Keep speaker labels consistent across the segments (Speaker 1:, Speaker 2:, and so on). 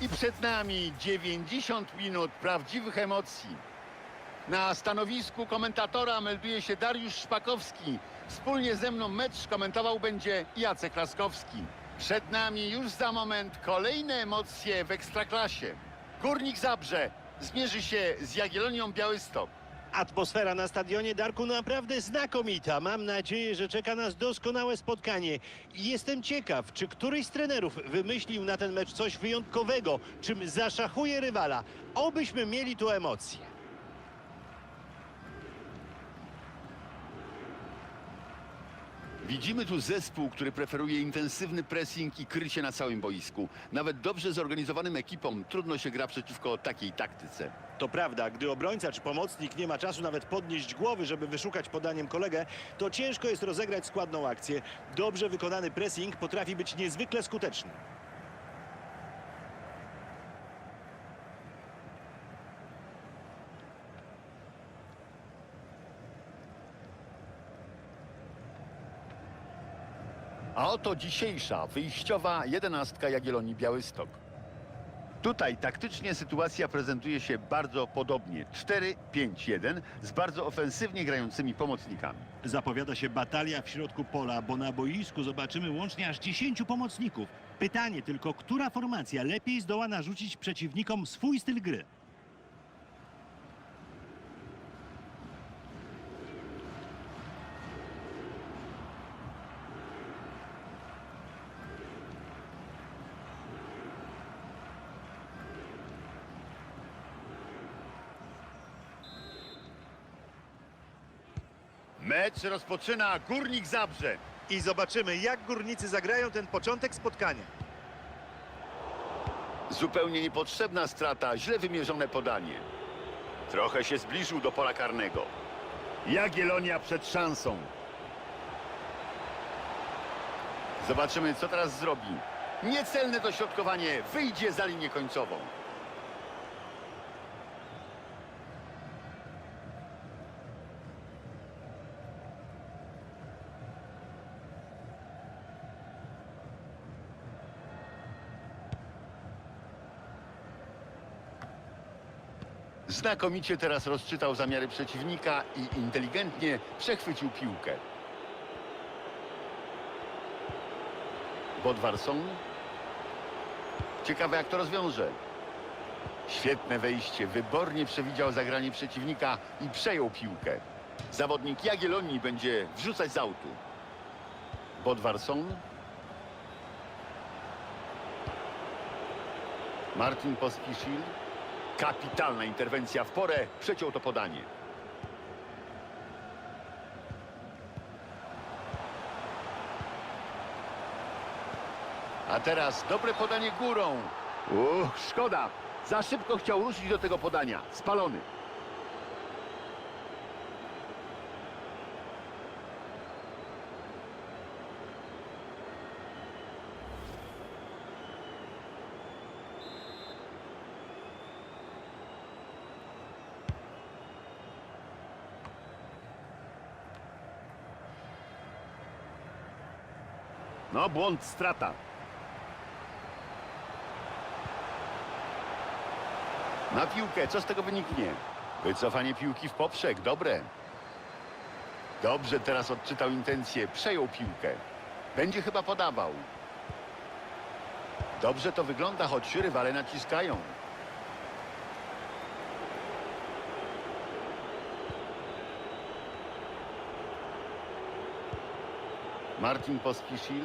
Speaker 1: I przed nami 90 minut prawdziwych emocji. Na stanowisku komentatora melduje się Dariusz Szpakowski. Wspólnie ze mną mecz komentował będzie Jacek Laskowski. Przed nami już za moment kolejne emocje w Ekstraklasie. Górnik Zabrze zmierzy się z Jagiellonią Białystok.
Speaker 2: Atmosfera na stadionie Darku naprawdę znakomita. Mam nadzieję, że czeka nas doskonałe spotkanie. Jestem ciekaw, czy któryś z trenerów wymyślił na ten mecz coś wyjątkowego, czym zaszachuje rywala. Obyśmy mieli tu emocje.
Speaker 1: Widzimy tu zespół, który preferuje intensywny pressing i krycie na całym boisku. Nawet dobrze zorganizowanym ekipom trudno się gra przeciwko takiej taktyce.
Speaker 2: To prawda, gdy obrońca czy pomocnik nie ma czasu nawet podnieść głowy, żeby wyszukać podaniem kolegę, to ciężko jest rozegrać składną akcję. Dobrze wykonany pressing potrafi być niezwykle skuteczny.
Speaker 1: A oto dzisiejsza wyjściowa jedenastka Jagiellonii Białystok. Tutaj taktycznie sytuacja prezentuje się bardzo podobnie. 4-5-1 z bardzo ofensywnie grającymi pomocnikami.
Speaker 3: Zapowiada się batalia w środku pola, bo na boisku zobaczymy łącznie aż 10 pomocników. Pytanie tylko, która formacja lepiej zdoła narzucić przeciwnikom swój styl gry?
Speaker 1: Mecz rozpoczyna Górnik Zabrze.
Speaker 2: I zobaczymy, jak górnicy zagrają ten początek spotkania.
Speaker 1: Zupełnie niepotrzebna strata, źle wymierzone podanie. Trochę się zbliżył do pola karnego. Jagiellonia przed szansą. Zobaczymy, co teraz zrobi. Niecelne dośrodkowanie wyjdzie za linię końcową. Znakomicie teraz rozczytał zamiary przeciwnika i inteligentnie przechwycił piłkę. Bodwarson. Ciekawe jak to rozwiąże. Świetne wejście, wybornie przewidział zagranie przeciwnika i przejął piłkę. Zawodnik Jagiellonii będzie wrzucać z autu. Bodwarson. Martin Pospiszil. Kapitalna interwencja w porę, przeciął to podanie. A teraz dobre podanie górą. Uch, szkoda. Za szybko chciał ruszyć do tego podania. Spalony. No, błąd, strata. Na piłkę, co z tego wyniknie? Wycofanie piłki w poprzek, dobre. Dobrze teraz odczytał intencję, przejął piłkę. Będzie chyba podawał. Dobrze to wygląda, choć rywale naciskają. Martin Pospiszil.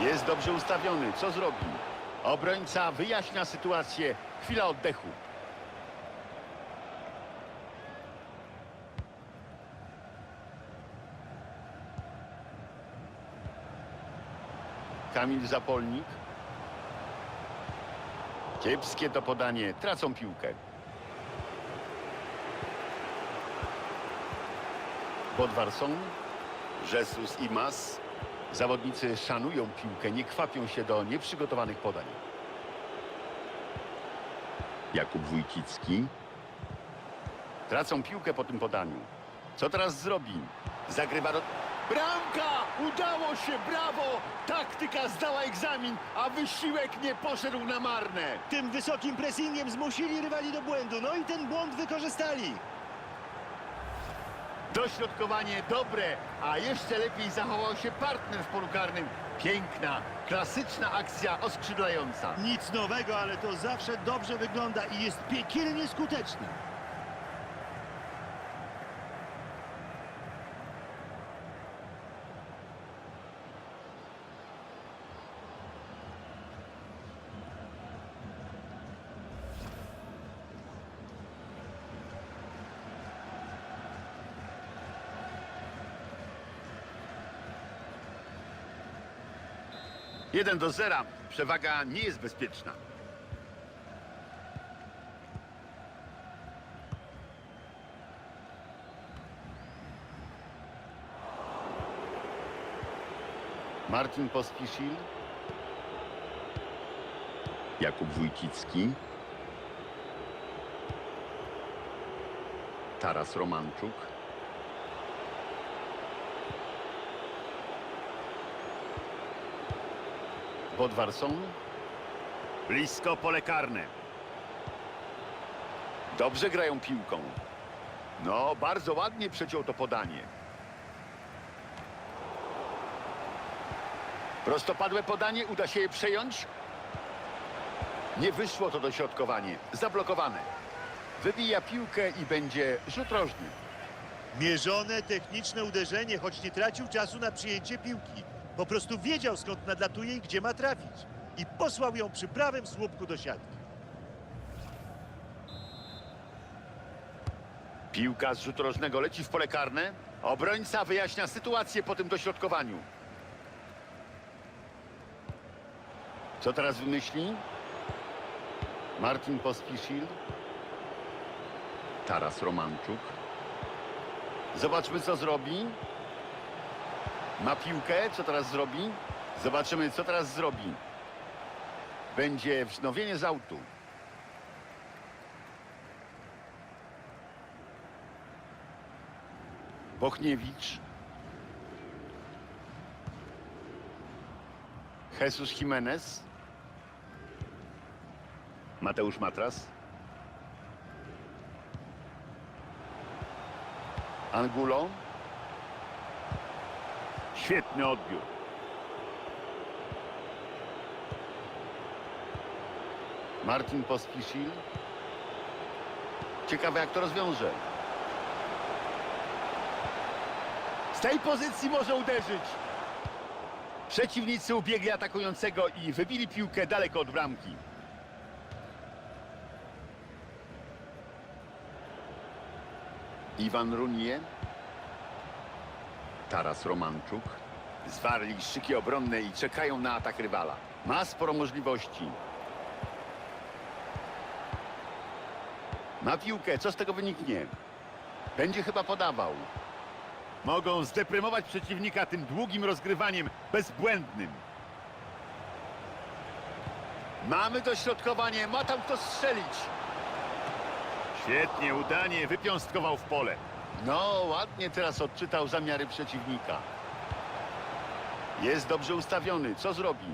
Speaker 1: Jest dobrze ustawiony. Co zrobi? Obrońca wyjaśnia sytuację. Chwila oddechu. Kamil Zapolnik. Kiepskie to podanie. Tracą piłkę. Bodwarson. Jesus i Mas. Zawodnicy szanują piłkę, nie kwapią się do nieprzygotowanych podań. Jakub Wójcicki. Tracą piłkę po tym podaniu. Co teraz zrobi? Zagrywa do... Bramka! Udało się, brawo! Taktyka zdała egzamin, a wysiłek nie poszedł na marne.
Speaker 2: Tym wysokim pressingiem zmusili rywali do błędu, no i ten błąd wykorzystali.
Speaker 1: Dośrodkowanie dobre, a jeszcze lepiej zachował się partner w polu karnym. Piękna, klasyczna akcja oskrzydlająca.
Speaker 3: Nic nowego, ale to zawsze dobrze wygląda i jest piekielnie skuteczne.
Speaker 1: Jeden do zera. Przewaga nie jest bezpieczna. Martin Pospiszil. Jakub Wójcicki. Taras Romanczuk. Bodwarson. Blisko pole karne. Dobrze grają piłką. No, bardzo ładnie przeciął to podanie. Prostopadłe podanie, uda się je przejąć. Nie wyszło to dośrodkowanie. Zablokowane. Wybija piłkę i będzie rzut rożny.
Speaker 2: Mierzone, techniczne uderzenie, choć nie tracił czasu na przyjęcie piłki. Po prostu wiedział skąd nadlatuje i gdzie ma trafić. I posłał ją przy prawym słupku do siatki.
Speaker 1: Piłka z rzutu rożnego leci w pole karne. Obrońca wyjaśnia sytuację po tym dośrodkowaniu. Co teraz wymyśli? Martin Pospiszil. Taras Romanczuk. Zobaczmy, co zrobi. Ma piłkę, co teraz zrobi? Zobaczymy, co teraz zrobi. Będzie wznowienie z autu. Bochniewicz. Jesus Jimenez. Mateusz Matras. Angulo. Świetny odbiór. Martin Pospiszil. Ciekawe jak to rozwiąże. Z tej pozycji może uderzyć. Przeciwnicy ubiegli atakującego i wybili piłkę daleko od bramki. Iwan Runie. Taras Romanczuk. Zwarli szyki obronne i czekają na atak rywala. Ma sporo możliwości. Ma piłkę, co z tego wyniknie? Będzie chyba podawał. Mogą zdeprymować przeciwnika tym długim rozgrywaniem, bezbłędnym. Mamy dośrodkowanie, ma tam kto strzelić. Świetnie, udanie, wypiąstkował w pole. No, ładnie teraz odczytał zamiary przeciwnika. Jest dobrze ustawiony, co zrobi?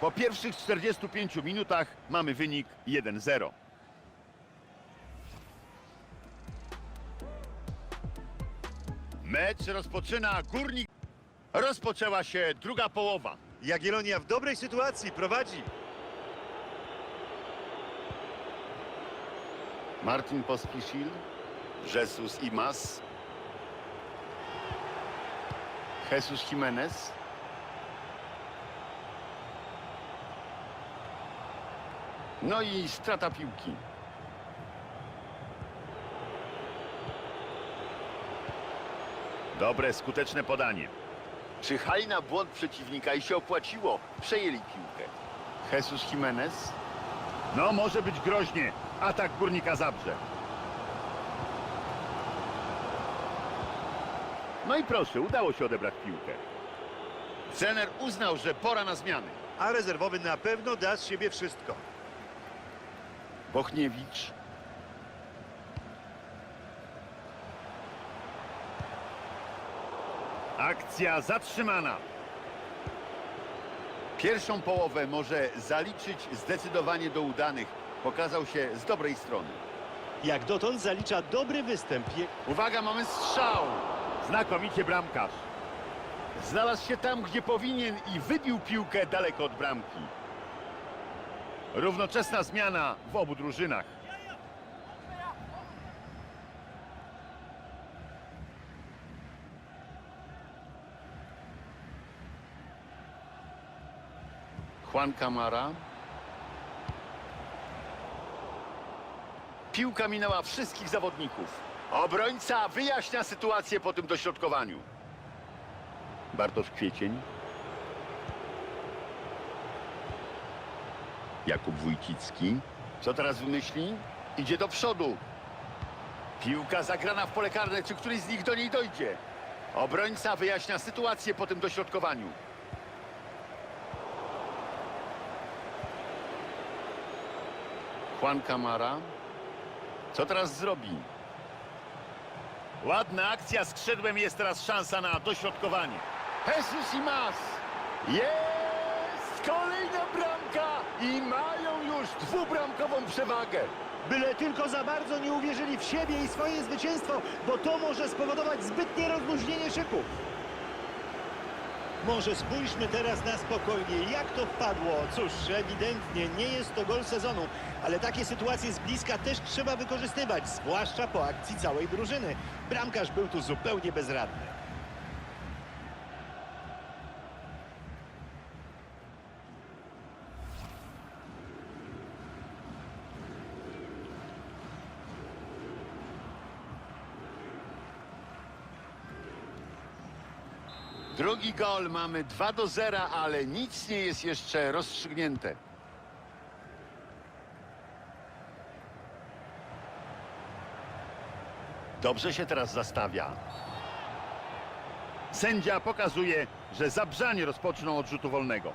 Speaker 1: Po pierwszych 45 minutach mamy wynik 1-0. Mecz rozpoczyna Górnik. Rozpoczęła się druga połowa.
Speaker 2: Jagiellonia w dobrej sytuacji prowadzi.
Speaker 1: Martin Pospiszil, Jesus Imas, Jesus Jimenez. No i strata piłki. Dobre, skuteczne podanie. Czyhali na błąd przeciwnika i się opłaciło. Przejęli piłkę. Jesus Jimenez. No, może być groźnie. Atak Górnika Zabrze. No i proszę, udało się odebrać piłkę. Trener uznał, że pora na zmiany.
Speaker 2: A rezerwowy na pewno da z siebie wszystko.
Speaker 1: Bochniewicz. Akcja zatrzymana. Pierwszą połowę może zaliczyć zdecydowanie do udanych. Pokazał się z dobrej strony.
Speaker 2: Jak dotąd zalicza dobry występ. Je-
Speaker 1: Uwaga, mamy strzał. Znakomicie bramkarz. Znalazł się tam, gdzie powinien i wybił piłkę daleko od bramki. Równoczesna zmiana w obu drużynach. Juan Camara. Piłka minęła wszystkich zawodników. Obrońca wyjaśnia sytuację po tym dośrodkowaniu. Bartosz Kwiecień. Jakub Wójcicki. Co teraz wymyśli? Idzie do przodu. Piłka zagrana w pole karne. Czy któryś z nich do niej dojdzie? Obrońca wyjaśnia sytuację po tym dośrodkowaniu. Juan Camara. Co teraz zrobi? Ładna akcja skrzydłem jest teraz szansa na dośrodkowanie. Jesus Imas! Jest! Kolejna bramka! I mają już dwubramkową przewagę.
Speaker 2: Byle tylko za bardzo nie uwierzyli w siebie i swoje zwycięstwo, bo to może spowodować zbytnie rozluźnienie szyków. Może spójrzmy teraz na spokojnie, jak to wpadło. Cóż, ewidentnie nie jest to gol sezonu, ale takie sytuacje z bliska też trzeba wykorzystywać, zwłaszcza po akcji całej drużyny. Bramkarz był tu zupełnie bezradny.
Speaker 1: Drugi gol mamy 2 do 0, ale nic nie jest jeszcze rozstrzygnięte. Dobrze się teraz zastawia. Sędzia pokazuje, że Zabrzanie rozpoczną od rzutu wolnego.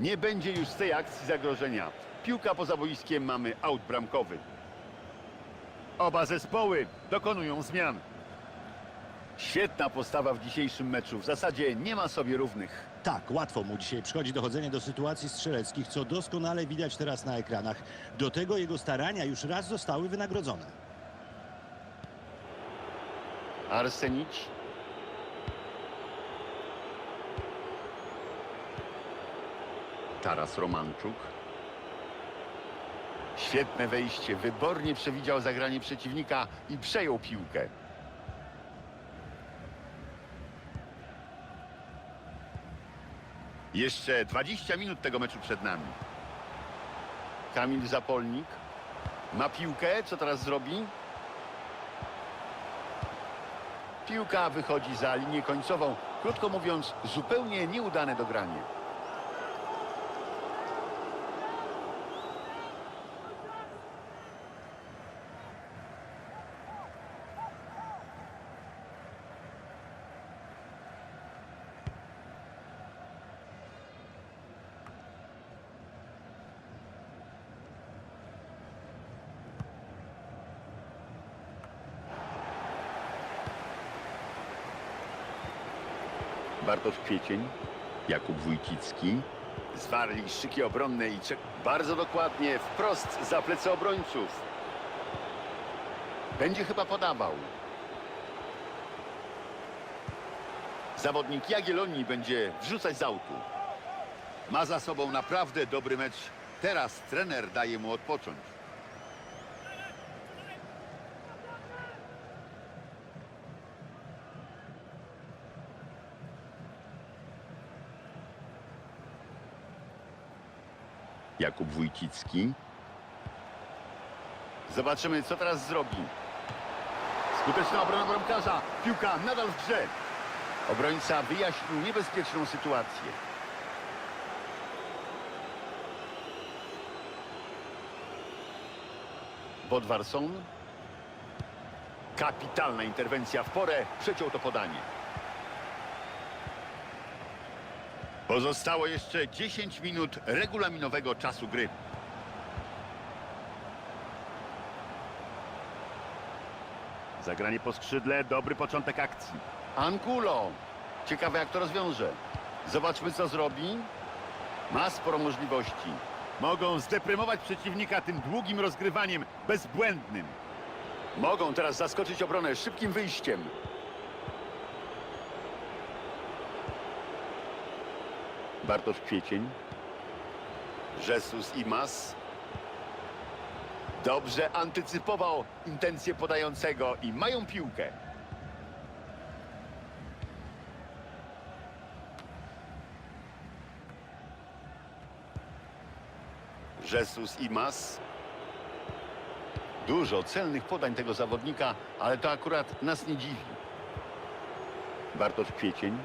Speaker 1: Nie będzie już z tej akcji zagrożenia. Piłka poza boiskiem mamy aut bramkowy. Oba zespoły dokonują zmian. Świetna postawa w dzisiejszym meczu. W zasadzie nie ma sobie równych.
Speaker 4: Tak, łatwo mu dzisiaj przychodzi dochodzenie do sytuacji strzeleckich, co doskonale widać teraz na ekranach. Do tego jego starania już raz zostały wynagrodzone.
Speaker 1: Arsenicz. Taras Romanczuk. Świetne wejście. Wybornie przewidział zagranie przeciwnika i przejął piłkę. Jeszcze 20 minut tego meczu przed nami. Kamil Zapolnik. Ma piłkę. Co teraz zrobi? Piłka wychodzi za linię końcową. Krótko mówiąc, zupełnie nieudane dogranie. Bartosz Kwiecień, Jakub Wójcicki. Zwarli szyki obronne i czek bardzo dokładnie wprost za plecy obrońców. Będzie chyba podawał. Zawodnik Jagiellonii będzie wrzucać z autu. Ma za sobą naprawdę dobry mecz. Teraz trener daje mu odpocząć. Jakub Wójcicki. Zobaczymy, co teraz zrobi. Skuteczna obrona bramkarza. Piłka nadal w grze. Obrońca wyjaśnił niebezpieczną sytuację. Bodwarson. Kapitalna interwencja w porę. Przeciął to podanie. Pozostało jeszcze 10 minut regulaminowego czasu gry. Zagranie po skrzydle, dobry początek akcji. Angulo. Ciekawe jak to rozwiąże. Zobaczmy co zrobi. Ma sporo możliwości. Mogą zdeprymować przeciwnika tym długim rozgrywaniem, bezbłędnym. Mogą teraz zaskoczyć obronę szybkim wyjściem. Bartosz Kwiecień. Jesus Imas. Dobrze antycypował intencje podającego i mają piłkę. Jesus Imas. Dużo celnych podań tego zawodnika, ale to akurat nas nie dziwi. Bartosz Kwiecień.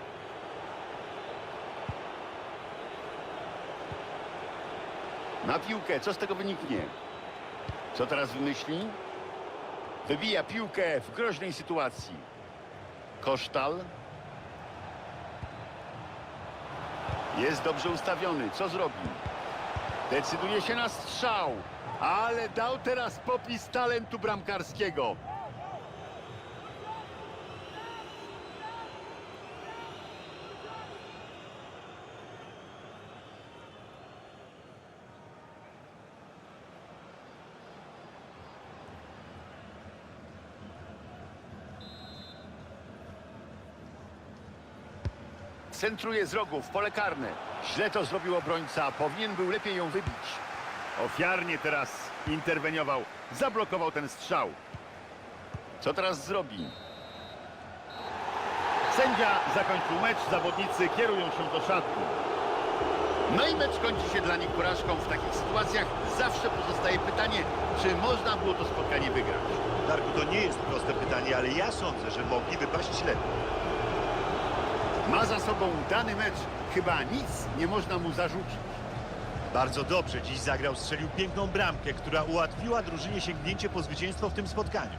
Speaker 1: Na piłkę, co z tego wyniknie? Co teraz wymyśli? Wybija piłkę w groźnej sytuacji. Kosztal. Jest dobrze ustawiony. Co zrobi? Decyduje się na strzał. Ale dał teraz popis talentu bramkarskiego. Centruje z rogu w pole karne. Źle to zrobił obrońca. Powinien był lepiej ją wybić. Ofiarnie teraz interweniował. Zablokował ten strzał. Co teraz zrobi? Sędzia zakończył mecz. Zawodnicy kierują się do szatni. No i mecz kończy się dla nich porażką. W takich sytuacjach zawsze pozostaje pytanie, czy można było to spotkanie wygrać.
Speaker 2: Darku, to nie jest proste pytanie, ale ja sądzę, że mogli wypaść lepiej.
Speaker 1: Ma za sobą dany mecz. Chyba nic nie można mu zarzucić.
Speaker 2: Bardzo dobrze dziś zagrał, strzelił piękną bramkę, która ułatwiła drużynie sięgnięcie po zwycięstwo w tym spotkaniu.